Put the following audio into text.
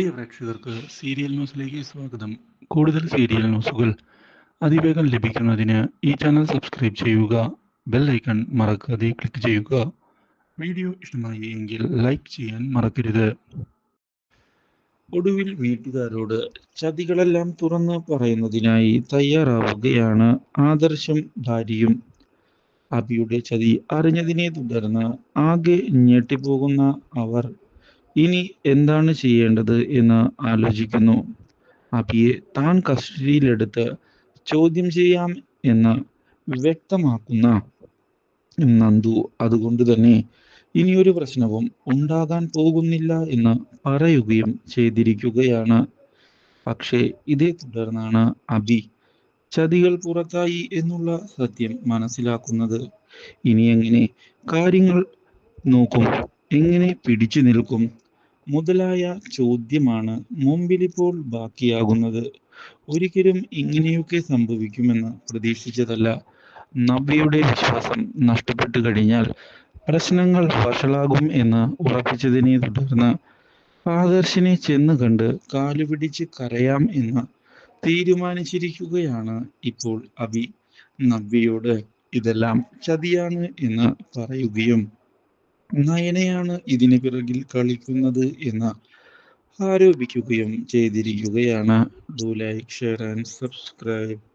പ്രിയ പ്രേക്ഷകർക്ക് സീരിയൽ ന്യൂസിലേക്ക് സ്വാഗതം. കൂടുതൽ സീരിയൽ ന്യൂസുകൾ അതിവേഗം ലഭിക്കുന്നതിന് ഈ ചാനൽ സബ്സ്ക്രൈബ് ചെയ്യുക ബെൽ ഐക്കൺ മറക്കാതെ ക്ലിക്ക് ചെയ്യുക. വീഡിയോ ഇഷ്ടമായി എങ്കിൽ ലൈക്ക് ചെയ്യാൻ മറക്കരുത്. ഒടുവിൽ വീട്ടുകാരോട് ചതികളെല്ലാം തുറന്ന് പറയുന്നതിനായി തയ്യാറാവുകയാണ് ആദർശം ഭാര്യയും. അബിയുടെ ചതി അറിഞ്ഞതിനെ തുടർന്ന് ആകെ ഞെട്ടിപ്പോകുന്ന അവർ ഇനി എന്താണ് ചെയ്യേണ്ടത് എന്ന് ആലോചിക്കുന്നു. അബിയെ താൻ കസ്റ്റഡിയിലെടുത്ത് ചോദ്യം ചെയ്യാം എന്ന് വ്യക്തമാക്കുന്ന നന്ദു അതുകൊണ്ട് തന്നെ ഇനി ഒരു പ്രശ്നവും ഉണ്ടാകാൻ പോകുന്നില്ല എന്ന് പറയുകയും ചെയ്തിരിക്കുകയാണ്. പക്ഷേ ഇതേ തുടർന്നാണ് അബി ചതികൾ പുറത്തായി എന്നുള്ള സത്യം മനസ്സിലാക്കുന്നത്. ഇനി എങ്ങനെ കാര്യങ്ങൾ നോക്കും എങ്ങനെ പിടിച്ചു നിൽക്കും മുതലായ ചോദ്യമാണ് മുമ്പിലിപ്പോൾ ബാക്കിയാകുന്നത്. ഒരിക്കലും ഇങ്ങനെയൊക്കെ സംഭവിക്കുമെന്ന് പ്രതീക്ഷിച്ചതല്ല. നബിയുടെ വിശ്വാസം നഷ്ടപ്പെട്ടു കഴിഞ്ഞാൽ പ്രശ്നങ്ങൾ വഷളാകും എന്ന് ഉറപ്പിച്ചതിനെ തുടർന്ന് ആദർശിനെ ചെന്ന് കണ്ട് കാലുപിടിച്ച് കരയാം എന്ന് തീരുമാനിച്ചിരിക്കുകയാണ് ഇപ്പോൾ അബി നബിയോട് ഇതെല്ലാം ചതിയാണ് എന്ന് പറയുകയും നയനയാണ് ഇതിന് പിറകിൽ കളിക്കുന്നത് എന്ന് ആരോപിക്കുകയും ചെയ്തിരിക്കുകയാണ്. Do like share and subscribe